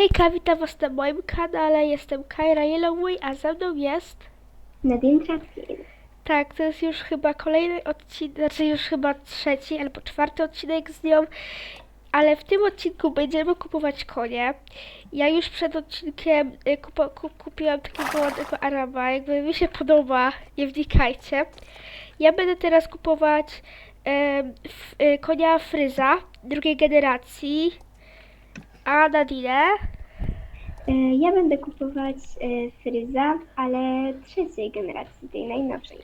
Hejka, witam was na moim kanale, jestem Kaira Yellowway, a ze mną jest... Nadine Trapkin. Tak, to jest już chyba kolejny odcinek, znaczy już chyba trzeci albo czwarty odcinek z nią, ale w tym odcinku będziemy kupować konie. Ja już przed odcinkiem y, kupo, ku, kupiłam takiego ładnego Araba, jakby mi się podoba, nie wnikajcie. Ja będę teraz kupować em, f, y, konia Fryza drugiej generacji, a Nadine... E, Ja będę kupować e, Fryza, ale trzeciej generacji, tej najnowszej.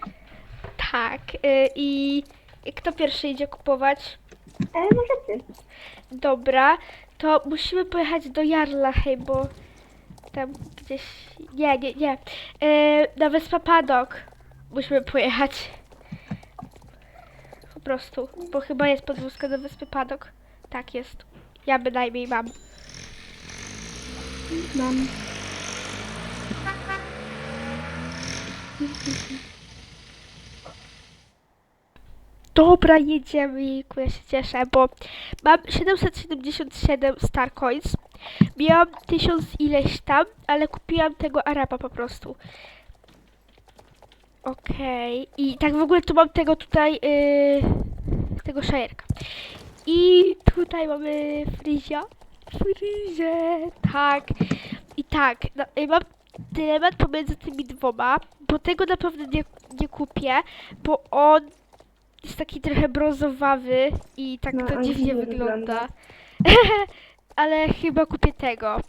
Tak, y, i kto pierwszy idzie kupować? E, może ty. Dobra, to musimy pojechać do Jarlachej, bo tam gdzieś... Nie, nie, nie. Y, na Wyspa Padok musimy pojechać. Po prostu, bo chyba jest podwózka do Wyspy Padok. Tak jest. Ja bynajmniej mam. Mam. Dobra, jedziemy, jejku, ja się cieszę, bo mam 777 Star Coins. Miałam 1000 ileś tam, ale kupiłam tego Araba po prostu. Okej, i tak w ogóle tu mam tego tutaj, yy, tego szajerka. I tutaj mamy Frizia. Frizie, tak. I tak, no, y, mam dylemat pomiędzy tymi dwoma, bo tego na pewno nie, nie kupię, bo on jest taki trochę brązowawy i tak No, to dziwnie wygląda. wygląda. Ale chyba kupię tego.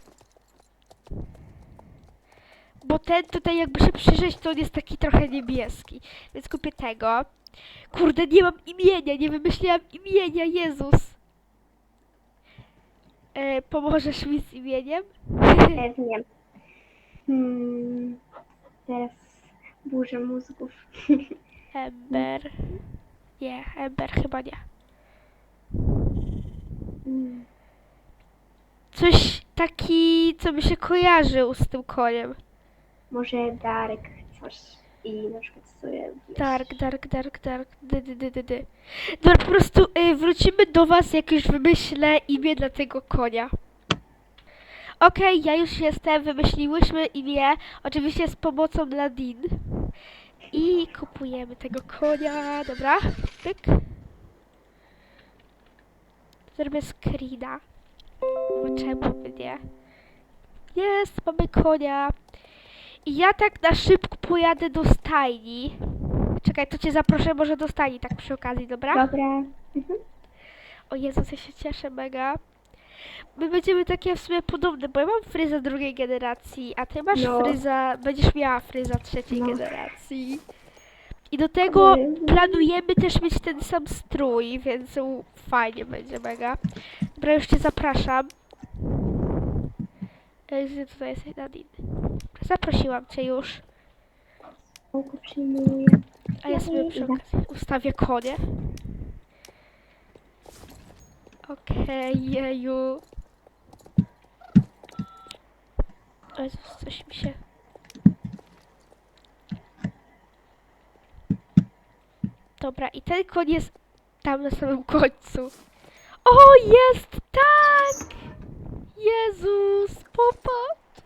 Bo ten tutaj jakby się przyjrzeć, to on jest taki trochę niebieski. Więc kupię tego. Kurde, nie mam imienia, nie wymyśliłam imienia, Jezus. E, pomożesz mi z imieniem? Pewnie. Hmm, teraz burzę mózgów. Ember. Nie, Ember chyba nie. Hmm, Coś taki, co mi się kojarzył z tym koniem. może Darek coś i na przykład sobie... Dark, dark, dark, dark, dy, dy. Dobra, po prostu y, wrócimy do was, jak już wymyślę imię dla tego konia. Okej, ja już jestem, wymyśliłyśmy imię, oczywiście z pomocą Nadine. I kupujemy tego konia, dobra, pyk. Zrobię screena. Bo czemu by nie? Jest, mamy konia. I ja tak na szybko pojadę do stajni. Czekaj, to cię zaproszę może do stajni, tak przy okazji, dobra? Dobra. Mhm. O Jezus, ja się cieszę mega. My będziemy takie w sumie podobne, bo ja mam fryza drugiej generacji, a ty masz No. fryza, będziesz miała fryza trzeciej No. generacji. I do tego Ojej. planujemy też mieć ten sam strój, więc fajnie będzie mega. Dobra, już cię zapraszam. E, Tutaj Nadine. Zaprosiłam cię już. Przyjmuję. A ja sobie przy okazji ustawię konie. Okej, jeju. O Jezus, coś mi się... Dobra, i ten koń jest tam na samym końcu. O, jest! Jezus, popatrz!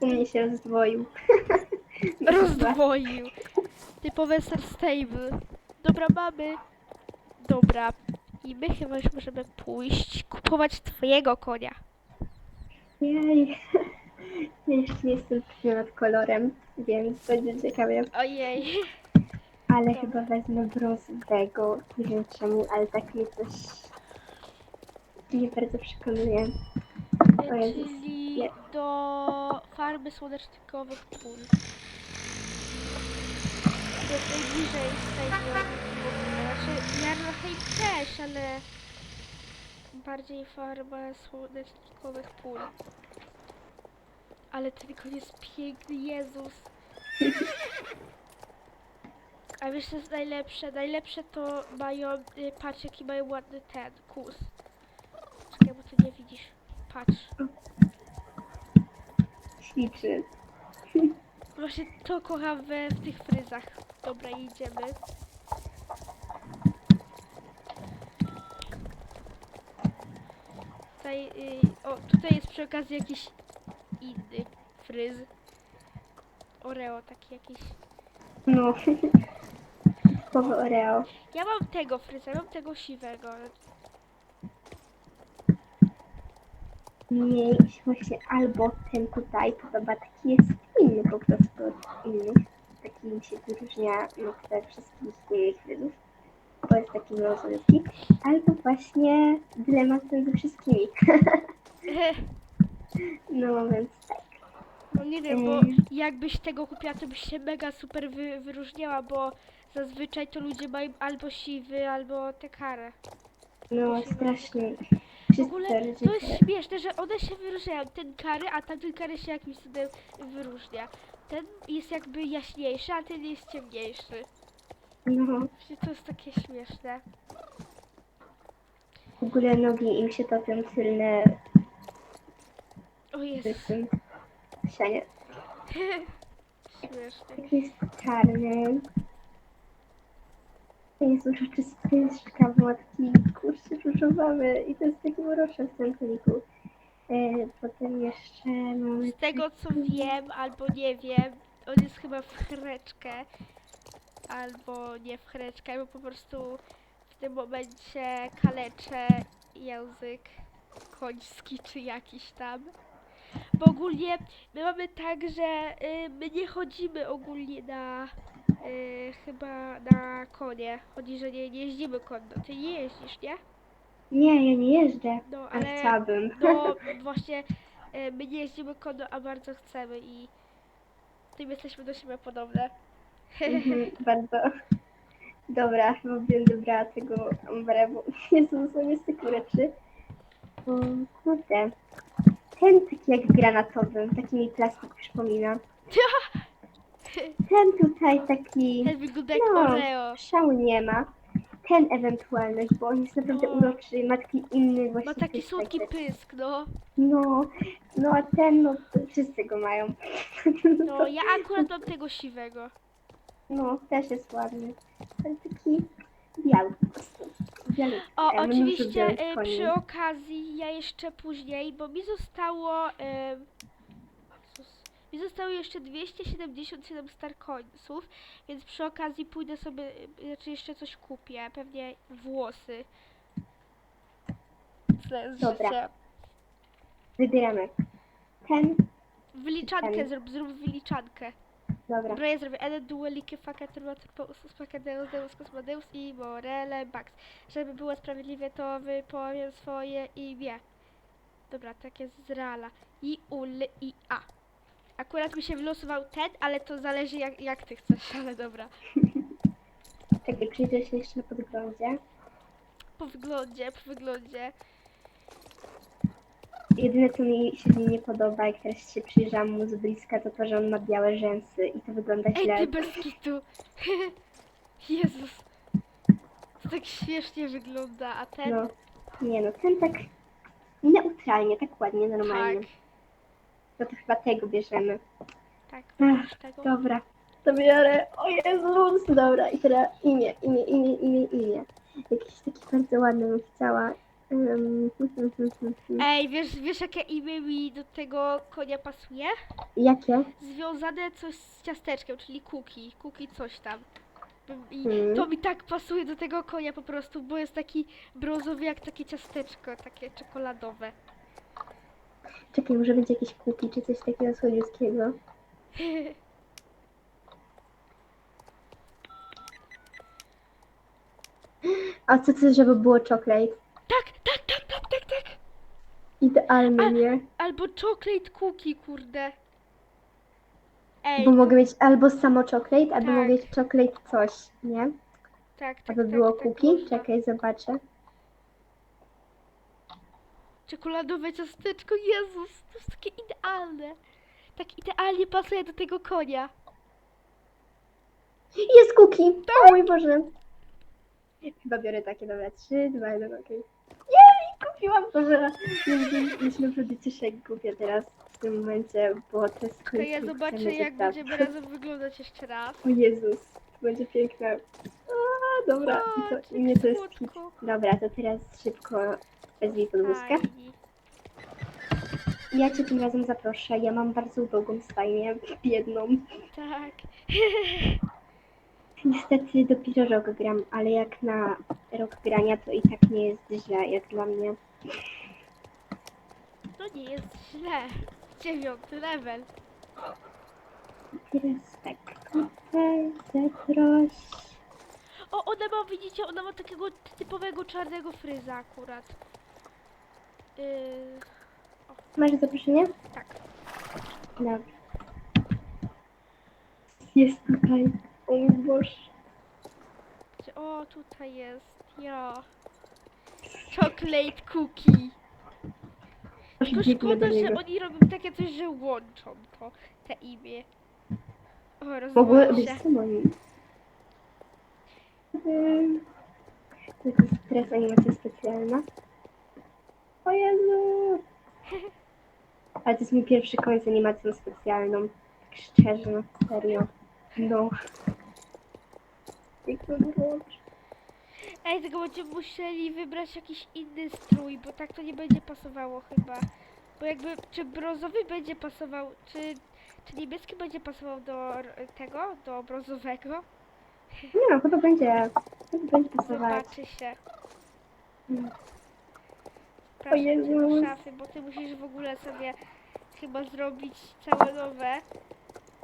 U mnie się rozdwoił. Rozdwoił. Typowe Star Stable. Dobra, mamy. Dobra. I my chyba już możemy pójść kupować twojego konia. Jej. Ja jeszcze nie jestem pewna nad kolorem, więc będzie ciekawe. Ojej. Ale chyba wezmę brązowego. Nie wiem czemu, ale tak mnie coś nie bardzo. O Jezus. Czyli Nie. do farmy słonecznikowych pól. To jest najbliżej z tej w ogóle. Znaczy, Jarlachej też, ale bardziej farma słonecznikowych pól. Ale ten koń jest piękny, Jezus. A wiesz co jest najlepsze? Najlepsze to mają, y, patrz jaki mają ładny ten, kus. Czekaj, bo ty nie widzisz. Patrz. Ćwiczy. Właśnie to kocham we, w tych fryzach. Dobra, idziemy. Tutaj tutaj, y, o, tutaj jest przy okazji jakiś inny fryz. Oreo taki jakiś. No. Słowo Oreo. Ja mam tego fryza, mam tego siwego. Mnie właśnie albo ten tutaj podoba, taki jest inny po prostu od innych. Taki mi się wyróżnia no, ze wszystkich fryzów. Bo jest taki rozrywki. Albo właśnie dylemat ze wszystkimi. No więc tak. No nie wiem, bo jakbyś tego kupiła, to byś się mega super wy, wyróżniała, bo zazwyczaj to ludzie mają albo siwy, albo te kare. No strasznie. W ogóle to jest śmieszne, że one się wyróżniają. Ten kary, a tamten kary się jakimś cudem wyróżnia. Ten jest jakby jaśniejszy, a ten jest ciemniejszy. No, to jest takie śmieszne. w ogóle nogi im się topią tylne O w tym sianie. śmieszne. Taki jest czarny. To jest uroczysty bo ma taki kurczę różowawy i to jest taki uroczy w tym koliku. E, potem jeszcze mamy... Z tego co wiem, albo nie wiem, on jest chyba w chreczkę. Albo nie w chreczkę, bo po prostu w tym momencie kaleczę język koński czy jakiś tam. Bo ogólnie my mamy tak, że y, my nie chodzimy ogólnie na y, chyba na konie. Chodzi, że nie, nie jeździmy konno. Ty nie jeździsz, nie? Nie, ja nie jeżdżę, No ale ale chciałabym. no właśnie y, my nie jeździmy konno, a bardzo chcemy i tym jesteśmy do siebie podobne. Mhm, bardzo. Dobra, chyba będę brała tego ambrę, bo Jezu, są jest takie rzeczy. O, kurde. Ten taki jak granatowy, taki mi plastik przypomina. Ten tutaj taki Ten wygląda jak No. Oreo. szału nie ma. Ten ewentualność, bo on jest naprawdę No. uroczy, ma taki inny właśnie Ma taki pysk słodki pysk, no. No, no a ten, no to wszyscy go mają. No, ja akurat mam tego siwego. No, też jest ładny. Ale taki biały po prostu. Bialutki. O, ja oczywiście dużo białych e, koni. przy okazji ja jeszcze później, bo mi zostało e, mi zostało jeszcze 277 star coinsów, więc przy okazji pójdę sobie, e, znaczy jeszcze coś kupię, pewnie włosy. Jest Dobra. Wybieramy. Ten, Wyliczankę Ten. zrób, zrób wyliczankę. dobra. Dobra, ja zrobię Eden Duelike Facaturba Turbo Usus Facadeus Deus i Morele Bax. Żeby było sprawiedliwie, to wypowiem swoje imię. Dobra, tak jest z Reala. I Ul i A. Akurat mi się wylosował ten, ale to zależy jak, jak ty chcesz, ale dobra. Czekaj, przyjrzę się jeszcze na podglądzie. Po wyglądzie, po wyglądzie. Jedyne, co mi się nim nie podoba, jak teraz się przyjrzałam mu z bliska, to to, że on ma białe rzęsy i to wygląda Ej, źle. ty bez kitu. Jezus. To tak śmiesznie wygląda, a ten... No, nie no, ten tak neutralnie, tak ładnie, normalnie. tak, No to chyba tego bierzemy. tak, tego. Dobra, to biorę. O Jezus, dobra. I teraz imię, imię, imię, imię, imię. Jakiś taki bardzo ładny bym chciała. Um, Ej, wiesz, wiesz jakie imię mi do tego konia pasuje? Jakie? Związane coś z ciasteczkiem, czyli kuki, kuki coś tam. I Hmm. to mi tak pasuje do tego konia po prostu, bo jest taki brązowy jak takie ciasteczko, takie czekoladowe. Czekaj, może będzie jakieś kuki czy coś takiego słodziutkiego. A co ty, żeby było chocolate? tak, tak, tak, tak, tak, tak. Idealnie, nie? Albo chocolate cookie, kurde. Ej, Bo mogę mieć albo samo chocolate, albo Tak. mogę mieć chocolate coś, nie? tak, tak, Aby tak, było tak, kuki? można. Czekaj, zobaczę. Czekoladowe ciasteczko, Jezus, to jest takie idealne. Tak idealnie pasuje do tego konia. Jest kuki! Tak. O mój Boże! Chyba biorę takie, dobra, 3, 2, 1, okej. Jej, kupiłam to, że myślę, naprawdę cieszę jak kupię teraz w tym momencie, bo to jest To ja zobaczę jak etapu. będziemy razem wyglądać jeszcze raz. O Jezus, to będzie piękne. A, dobra, i to, i jak mnie to jest słodko. Dobra, to teraz szybko wezwij podwózkę. Ja cię tym razem zaproszę. Ja mam bardzo ubogą stajnię, biedną. Tak. Niestety dopiero rok gram, ale jak na rok grania to i tak nie jest źle, jak dla mnie. No nie jest źle. Dziewiąty level. Teraz tak, tutaj zaproś. O, ona ma, widzicie, ona ma takiego typowego czarnego fryza akurat. Yy, Masz zaproszenie? tak. Dobra. Jest tutaj. O mój Boże. O, tutaj jest. Ja. Chocolate cookie. Tylko szkoda, że oni robią takie coś, że łączą to, te imię. O, Mogły rozwalę być się. Simonim. Hmm. To jest stres animacja specjalna. O Jezu! Ale to jest mój pierwszy koniec z animacją specjalną. Tak szczerze, no serio. No. Jak to zrobić? Ej, tylko będziemy musieli wybrać jakiś inny strój, bo tak to nie będzie pasowało chyba. Bo jakby, czy brązowy będzie pasował, czy, czy niebieski będzie pasował do tego, do brązowego? Nie no, chyba będzie. Chyba będzie pasować. Zobaczy się. Mm. Do Jezus. szafy, bo ty musisz w ogóle sobie chyba zrobić całe nowe.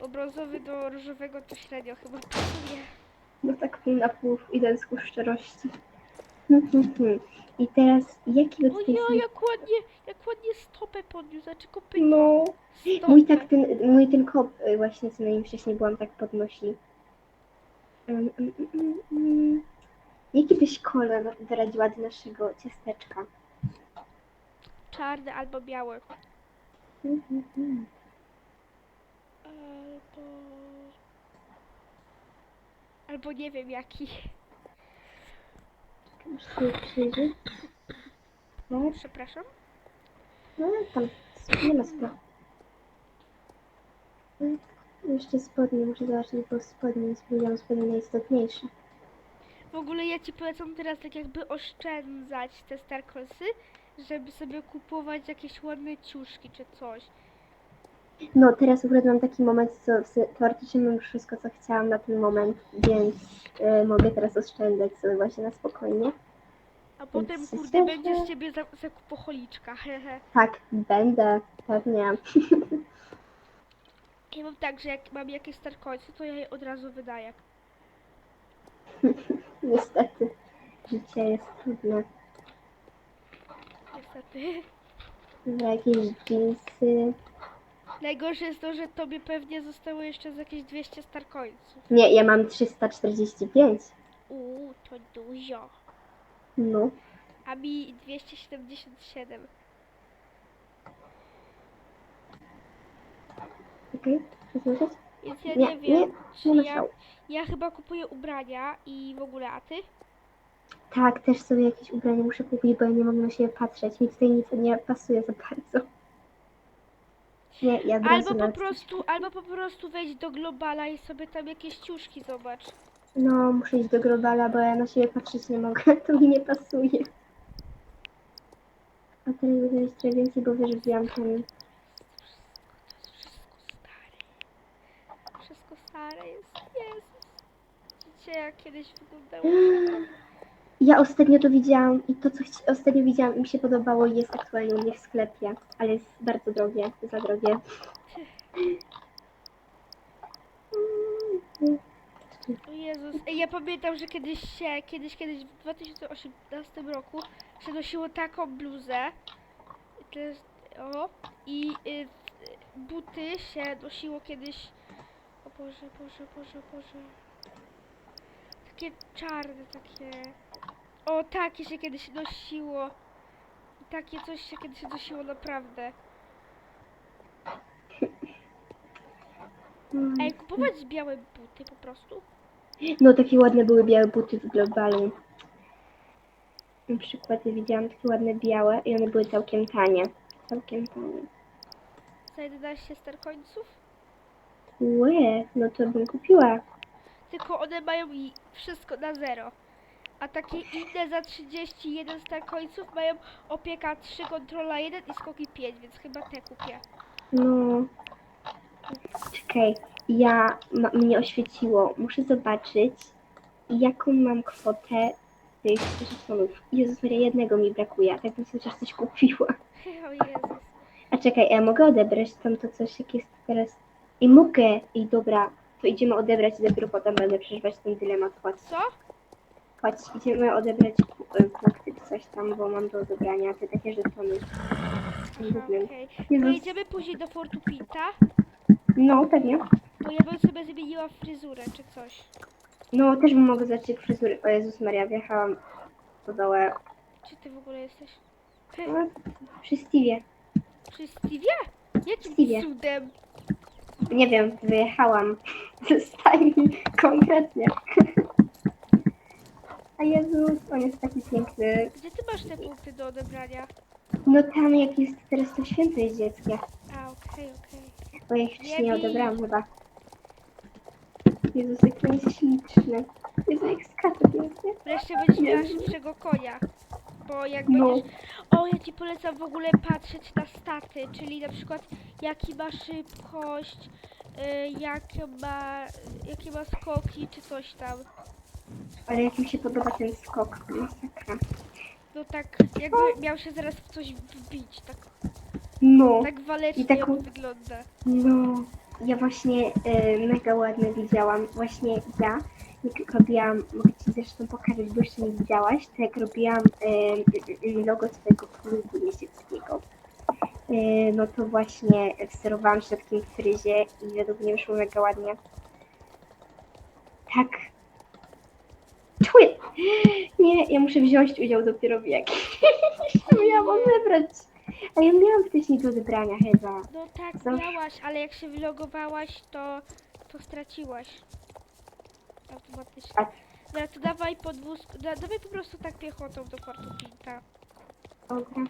Bo brązowy do różowego to średnio chyba pasuje. No tak pół na pół, idąc ku szczerości. Hmm, hmm, hmm. I teraz, jaki od tej Ojo, jak ładnie, jak ładnie stopę podniósł, znaczy kopyta. No, Stopę. mój tak ten, mój ten kop, y, właśnie co na nim wcześniej byłam, tak podnosi. Mm, mm, mm. Jaki byś kolor doradziła do naszego ciasteczka? Czarny albo biały. Albo... Albo nie wiem jaki. Tak, Przepraszam. no tam, nie ma spraw. Mm, Jeszcze spodnie, muszę zobaczyć, bo spodnie, spróbuję spodnie najistotniejsze. W ogóle ja ci polecam teraz tak jakby oszczędzać te Starkolsy, żeby sobie kupować jakieś ładne ciuszki czy coś. No, teraz akurat mam taki moment, co w- teoretycznie mam już wszystko, co chciałam na ten moment, więc y, mogę teraz oszczędzać sobie właśnie na spokojnie. A potem Więc kurde super. będzie z ciebie za- zakupocholiczka, hehe. Tak, będę, pewnie. Ja mam tak, że jak mam jakieś Starkolsy, to ja je od razu wydaję. Niestety, życie jest trudne. Niestety. Dobra, jakieś jeansy. Najgorsze jest to, że tobie pewnie zostało jeszcze z jakieś 200 Starcoinsów. Nie, ja mam 345. Uuu, to dużo. No, A mi 277. okej, okay. Więc ja Nie, nie, nie, wiem, czy nie ja, ja chyba kupuję ubrania i w ogóle, a ty? Tak, też sobie jakieś ubranie muszę kupić, bo ja nie mogę na siebie patrzeć. Mi tutaj nic nie pasuje za bardzo. Nie, ja Albo po prostu, albo po prostu wejdź do Globala i sobie tam jakieś ciuszki zobacz. No, muszę iść do Globala, bo ja na siebie patrzeć nie mogę. To mi nie pasuje. A teraz będę trochę więcej, bo wiesz, wziąłam ten... Wszystko stare. Wszystko stare jest. Jezus. Widzicie jak kiedyś wyglądało? Ja ostatnio to widziałam i to, co ostatnio widziałam i mi się podobało, jest aktualnie u mnie w sklepie, ale jest bardzo drogie, za drogie. O Jezus. Ja pamiętam, że kiedyś się, kiedyś, kiedyś w 2018 roku się nosiło taką bluzę. To jest, o. I y, buty się nosiło kiedyś. O Boże, Boże, Boże, Boże. Takie czarne, takie. O, takie się kiedyś nosiło. I takie coś się kiedyś nosiło naprawdę. Ej, kupować białe buty po prostu? No, takie ładne były białe buty w Globalu. Na przykład ja widziałam takie ładne białe i one były całkiem tanie. Całkiem tanie. Za 11 sterkońców? Łe, no to bym kupiła. Tylko one mają i wszystko na zero. A takie inne za 31 star końców mają opieka 3, kontrola 1 i skoki 5, więc chyba te kupię. No. Czekaj, ja ma, mnie oświeciło. Muszę zobaczyć, jaką mam kwotę tych żetonów. Jezus Maria, jednego mi brakuje, tak bym sobie coś kupiła. o Jezus. A czekaj, ja mogę odebrać tam to coś, jak jest teraz. I mogę, i dobra, to idziemy odebrać i dopiero potem będę przeżywać ten dylemat. Co? Chodź, idziemy odebrać punkty czy coś tam, bo mam do odebrania te takie żetony. Okej. Jezus. Pojedziemy później do Fortu Pinta, No, pewnie. bo ja bym sobie zmieniła fryzurę czy coś. No, też bym mogła zacząć fryzury. O Jezus Maria, wjechałam po dołę. Czy ty w ogóle jesteś? No, przy Steve'ie. Przy Steve'ie? Jakim Steve'ie. cudem? Nie wiem, wyjechałam ze stajni konkretnie. A Jezus, on jest taki piękny. Gdzie ty masz te punkty do odebrania? No tam jak jest teraz to święto jest dzieckie. A, okej, okej. Bo ja ich wcześniej nie odebrałam chyba. Jezus, jaki on jest śliczny. Jezu, jak skacze pięknie. Wreszcie będziesz miała Jezu. szybszego konia. Bo jak No. będziesz... O, ja ci polecam w ogóle patrzeć na staty, czyli na przykład jaki ma szybkość, y, jakie ma, jakie ma skoki, czy coś tam. Ale jak mi się podoba ten skok. Masakra. No tak, jakby miał się zaraz w coś wbić, tak, No. tak walecznie I taką- wygląda. No, ja właśnie e, mega ładne widziałam. Właśnie ja, jak robiłam, mogę Ci zresztą pokazać, bo jeszcze nie widziałaś, to jak robiłam e, e, logo swojego klubu jeździeckiego, e, no to właśnie wsterowałam się w takim fryzie i według mnie wyszło mega ładnie. Tak. Czuję! Nie, ja muszę wziąć udział dopiero w jakimś. Miałam odebrać. A ja miałam wcześniej do odebrania chyba. No tak, miałaś, ale jak się wylogowałaś, to, to straciłaś. Automatycznie. Tak. Dobra, to dawaj podwózk, da, dawaj po prostu tak piechotą do Portu Pinta. Dobra.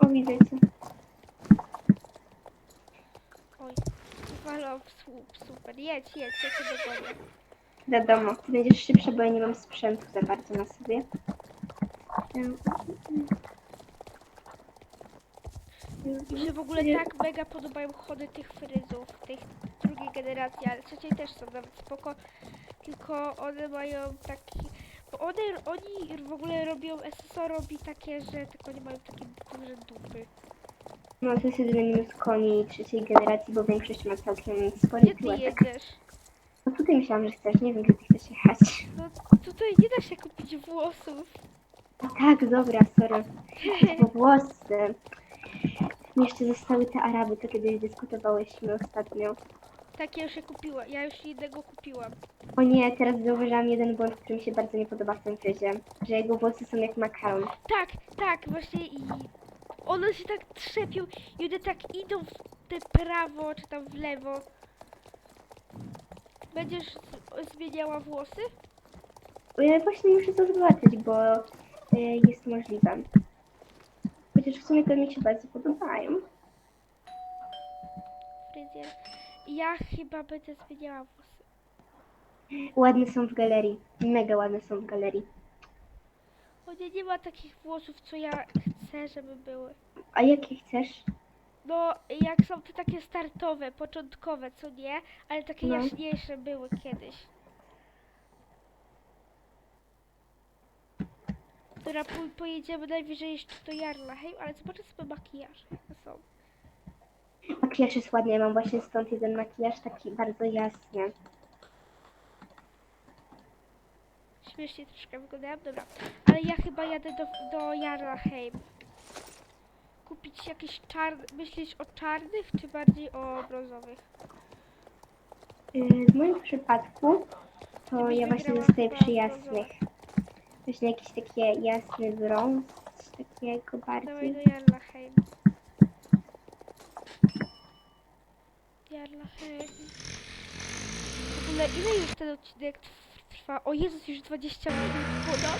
O, widzę cię. Oj, walą w słup, super, jedź, jedź, ja cię dogonię. Wiadomo, ty będziesz szybsza, bo ja nie mam sprzętu za bardzo na sobie. Mi się w ogóle tak mega podobają chody tych fryzów, tych drugiej generacji, ale trzeciej też są nawet spoko, tylko one mają taki, bo one, oni w ogóle robią, SSO robi takie, że tylko nie mają takie duże dupy. No, to jest jedyny minus koni trzeciej generacji, bo większość ma całkiem spory Gdzie ty tyłek. jedziesz? No tutaj myślałam, że chcesz, nie wiem, gdzie ty chcesz jechać. No tutaj nie da się kupić włosów. No tak, dobra, sorry. Bo włosy. Mi jeszcze zostały te Araby, to kiedyś dyskutowałyśmy ostatnio. Tak, ja już je kupiłam, ja już jednego kupiłam. O nie, teraz zauważyłam jeden błąd, który mi się bardzo nie podoba w tym fryzie. Że jego włosy są jak makaron. Tak, tak, właśnie i one się tak trzepią i one tak idą w te prawo, czy tam w lewo. Będziesz zmieniała włosy? Ja właśnie muszę to zobaczyć, bo e, jest możliwe. Chociaż w sumie to mi się bardzo podobają. Fryzjer. Ja chyba będę zmieniała włosy. Ładne są w galerii. Mega ładne są w galerii. O nie, nie ma takich włosów, co ja chcę, żeby były. A jakie chcesz? No, jak są te takie startowe, początkowe, co nie, ale takie No. jaśniejsze były kiedyś. Dobra, po, pojedziemy najwyżej jeszcze do Jarlaheim, ale zobaczę sobie makijaże, jakie są. Makijaż jest ładny. Ja mam właśnie stąd jeden makijaż taki bardzo jasny. Śmiesznie troszkę wyglądałem, dobra. Ale ja chyba jadę do, do Jarlaheim. Kupić jakieś czarne, myślisz o czarnych, czy bardziej o brązowych? Yy, W moim przypadku to Gdybyś ja właśnie wygrała zostaję chyba przy jasnych. Właśnie jakiś taki jasny brąz, coś takiego Dawaj bardziej. do Jarlaheim. Jarlaheim. W ogóle ile już ten odcinek trwa? O Jezus, już 20 minut ponad?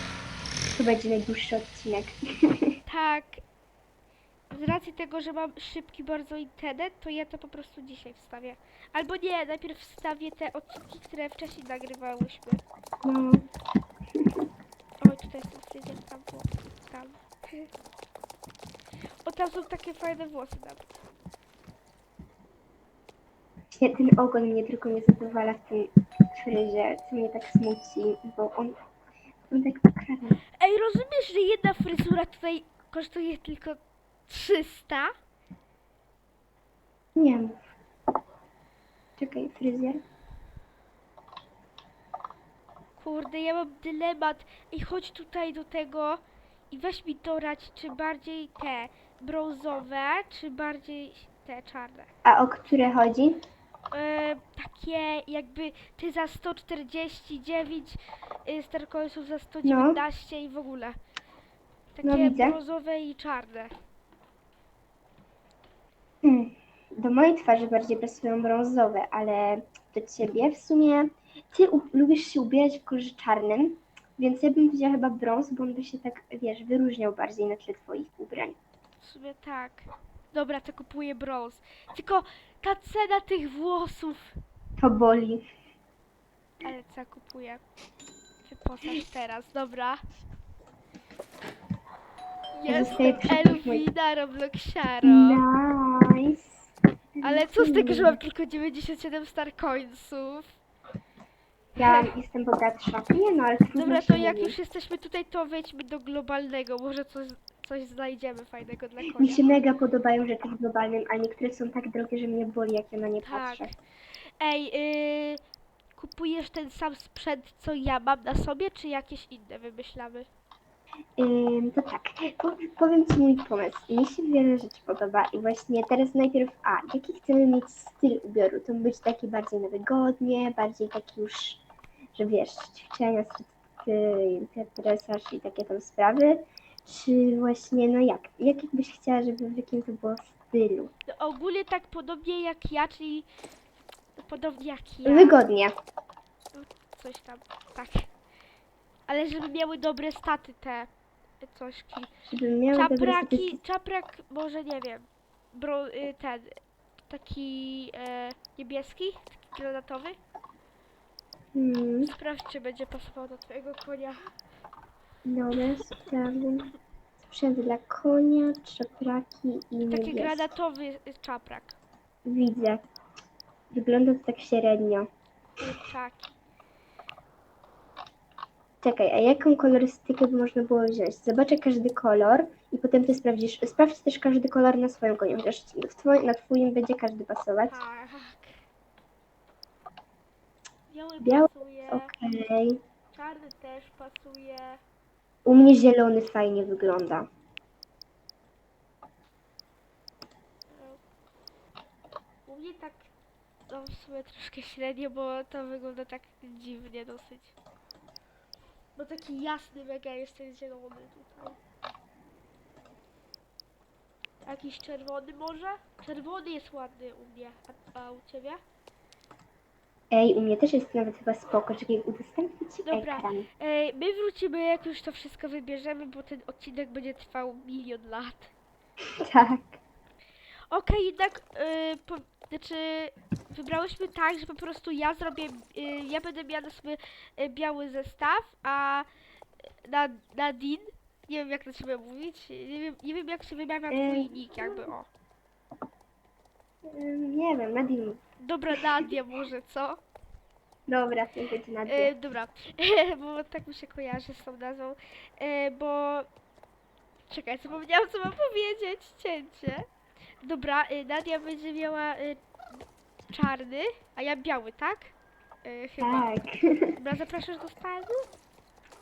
To będzie najdłuższy odcinek. Tak. Z racji tego, że mam szybki bardzo internet, to ja to po prostu dzisiaj wstawię. Albo nie, najpierw wstawię te odcinki, które wcześniej nagrywałyśmy. No, Oj, tutaj są fryzjer, tam było, tam. O, tam są takie fajne włosy nawet. ten ogon mnie tylko nie zadowala w tym fryzie, co mnie tak smuci, bo on, on tak. Ej, rozumiesz, że jedna fryzura tutaj kosztuje tylko 300? Nie mów. Czekaj, fryzjer. Kurde, ja mam dylemat. Ej, chodź tutaj do tego i weź mi dorać, czy bardziej te brązowe, czy bardziej te czarne. A o które chodzi? E, takie jakby ty za 149, y, Starcoinsów za 119 i w ogóle. Takie No, widzę. brązowe i czarne. Hmm. Do mojej twarzy bardziej pasują brązowe, ale do ciebie w sumie ty u- lubisz się ubierać w kolorze czarnym, więc ja bym wzięła chyba brąz, bo on by się tak, wiesz, wyróżniał bardziej na tle twoich ubrań. W sumie tak. Dobra, to kupuję brąz. Tylko ta cena tych włosów. To boli. Ale co kupuję? Wyposaż teraz, dobra. Jestem przy tych moich- Elwina Robloxiaro. Nice. Ale co z tego, że mam tylko 97 Starcoinsów? Ja jestem bogatsza. Nie no, ale trudno Dobra, się to jak mówi. już jesteśmy tutaj, to wejdźmy do globalnego. Może coś, coś znajdziemy fajnego dla Mi konia. się mega podobają rzeczy w globalnym, a niektóre są tak drogie, że mnie boli, jak ja na nie Tak. patrzę. Ej, yy, kupujesz ten sam sprzęt, co ja mam na sobie, czy jakieś inne wymyślamy? To tak, po- powiem Ci mój pomysł. Mi się wiele rzeczy podoba i właśnie teraz najpierw, a jaki chcemy mieć styl ubioru? To być taki bardziej na wygodnie, bardziej taki już, że wiesz, ćwiczenia, tresaż i takie tam sprawy, czy właśnie, no jak, jak byś chciała, żeby w jakim to było stylu? No, ogólnie tak podobnie jak ja, czyli podobnie jak ja. Wygodnie. Coś tam, tak. Ale żeby miały dobre staty te cośki. Żeby miały dobre Czapraki, statystyki. czaprak, może nie wiem, bro, y, ten, taki e, niebieski, taki granatowy. Hmm, Sprawdź, czy będzie pasował do twojego konia. dobra, sprawdzę. Sprzęt dla konia, czapraki i Taki niebieskie. granatowy y, czaprak. Widzę. Wygląda to tak średnio. Kurczaki. Czekaj, a jaką kolorystykę by można było wziąć? Zobaczę każdy kolor i potem ty sprawdzisz. Sprawdź też każdy kolor na swoim koniu, chociaż w twoi, na twoim będzie każdy pasować. Tak. Biały, Biały, pasuje, Okej. czarny też pasuje. U mnie zielony fajnie wygląda. U mnie tak, no w sumie troszkę średnio, bo to wygląda tak dziwnie dosyć. Bo taki jasny mega jest ten zielony tutaj. Jakiś czerwony może? Czerwony jest ładny u mnie, a, a u ciebie? Ej, u mnie też jest nawet chyba spoko. Czekaj, udostępnię ci Dobra. ekran. Ej, my wrócimy jak już to wszystko wybierzemy, bo ten odcinek będzie trwał milion lat. Tak. Okej, jednak, y, po, znaczy, wybrałyśmy tak, że po prostu ja zrobię, y, ja będę miała na sobie y, biały zestaw, a na, Nadine, nie wiem jak to ciebie mówić, nie wiem, nie wiem jak się wymawia twój Y, nick, jakby, o. Ym, nie wiem, Nadim. Dobra, Nadia może, co? Dobra, to będzie Nadia. E, dobra, bo tak mi się kojarzy z tą nazwą, e, bo... Czekaj, zapomniałam co mam powiedzieć, cięcie. Dobra, e, Nadia będzie miała e, czarny, a ja biały, tak? E, chyba. Tak. Dobra, zapraszasz do stanu?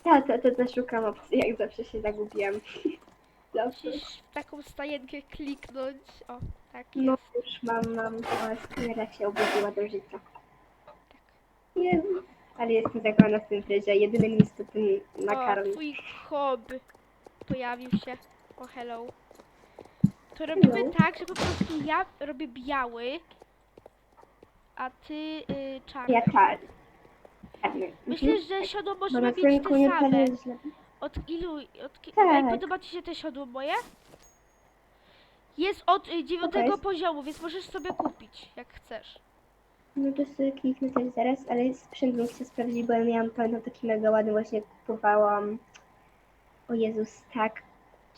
Ja to, to, to szukam opcji, jak zawsze się zagubiłam. Zawsze. Musisz w taką stajenkę kliknąć. O, tak No jest. już mam, mam, skóra się obudziła do życia. Tak. Jezu. Ale jestem zakochana w tym fryzie. Jedyny miejsce to ten O, makaron. twój hob pojawił się. O, hello. To robimy tak, że po prostu ja robię biały, a ty y, czarny. Ja czarny. Czarny. Myślę, Mhm. że siodło możemy na mieć te same. źle. Od ilu? Od ki- Tak. Ej, podoba ci się te siodło moje? Jest od y, dziewiątego poziomu, więc możesz sobie kupić, jak chcesz. No to sobie kliknę też zaraz, ale sprzęt bym chciał sprawdzić, bo ja miałam pamiętam taki mega ładny, właśnie kupowałam. O Jezus, tak.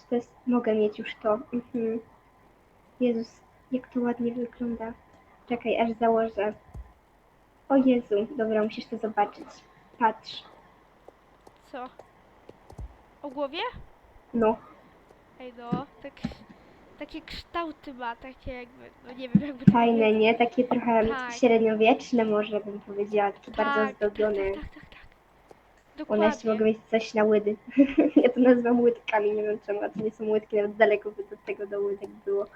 Czy to jest, mogę mieć już to. Mhm. Jezus, jak to ładnie wygląda. Czekaj, aż założę. O Jezu, dobra, musisz to zobaczyć. Patrz. Co? O głowie? No, Ej no, tak, takie kształty ma, takie jakby, no nie wiem jakby to fajne, powiedzieć. nie? Takie trochę Tak. średniowieczne może bym powiedziała, takie bardzo tak, ozdobione. Tak, tak, tak, tak. One jeszcze Dokładnie. mogą mieć coś na łydy. ja to nazywam łydkami, nie wiem czemu, a to nie są łydki, nawet daleko by do tego do łydek było.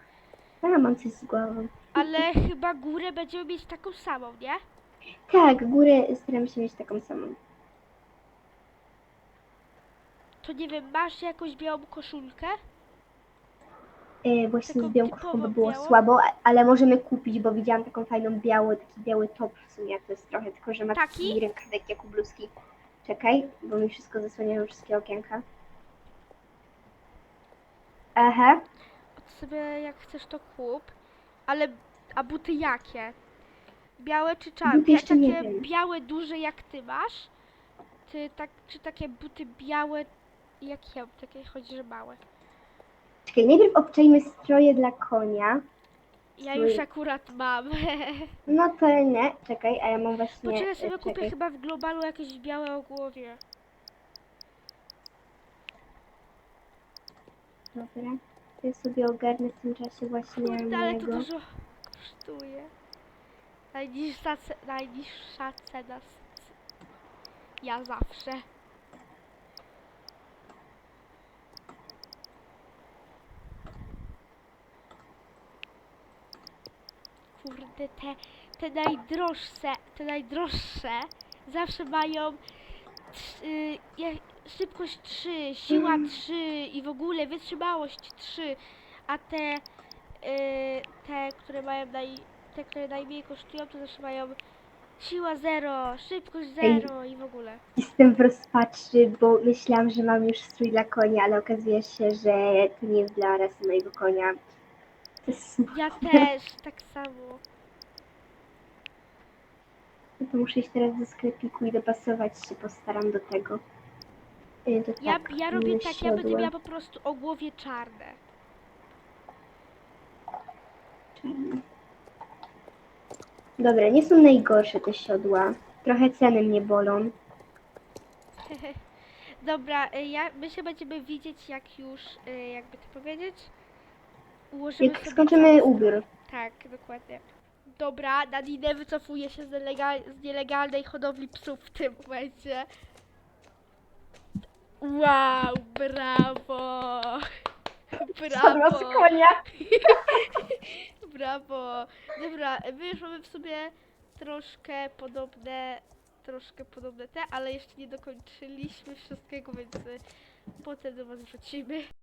A, mam coś z głową. Ale chyba górę będziemy mieć taką samą, nie? Tak, górę staram się mieć taką samą. To nie wiem, masz jakąś białą koszulkę? E, właśnie Taką z białą koszulką by było białą? słabo, a- ale możemy kupić, bo widziałam taką fajną białą, taki biały top w sumie, to jest trochę, tylko że ma Taki? taki rękawek jak u bluzki. Czekaj, bo mi wszystko zasłaniają wszystkie okienka. Aha, To sobie jak chcesz to kup. Ale, a buty jakie? Białe czy czarne? Buty jeszcze nie takie wiem. białe, duże jak ty masz? Ty, tak, czy takie buty białe jak ja? Takie chodzi, że małe. czekaj, najpierw obczajmy stroje dla konia. Ja Mój- już akurat mam. No to nie, czekaj, a ja mam właśnie... Poczekaj sobie e, kupię czekaj. chyba w globalu jakieś białe o głowie. Dobra, ja sobie ogarnę w tym czasie właśnie Kurde, ale to mojego. dużo kosztuje. Najniższa, ce najniższa cena. s- Ja zawsze. Kurde, te, te najdroższe, te najdroższe zawsze mają je- szybkość 3, siła 3 i w ogóle wytrzymałość 3, a te, y, te, które mają naj, te, które najmniej kosztują, to zawsze mają siła 0, szybkość 0 i w ogóle. Jestem w rozpaczy, bo myślałam, że mam już strój dla konia, ale okazuje się, że to nie jest dla rasy mojego konia. Ja też, tak samo. No to muszę iść teraz do sklepiku i dopasować się, postaram do tego. Y, To Ja, tak, ja robię y, tak, ja będę siodła. miała po prostu o głowie czarne. Dobra, nie są najgorsze te siodła. Trochę ceny mnie bolą. Dobra, y, ja, my się będziemy widzieć jak już, y, jakby to powiedzieć, ułożymy Jak sobie skończymy cały ubiór. Tak, dokładnie. Dobra, Nadine wycofuje się z, nielegal, z nielegalnej hodowli psów w tym momencie. Wow, brawo! Z Brawo! konia. Brawo! Dobra, my już mamy w sobie troszkę podobne, troszkę podobne te, ale jeszcze nie dokończyliśmy wszystkiego, więc y, potem do was wrócimy.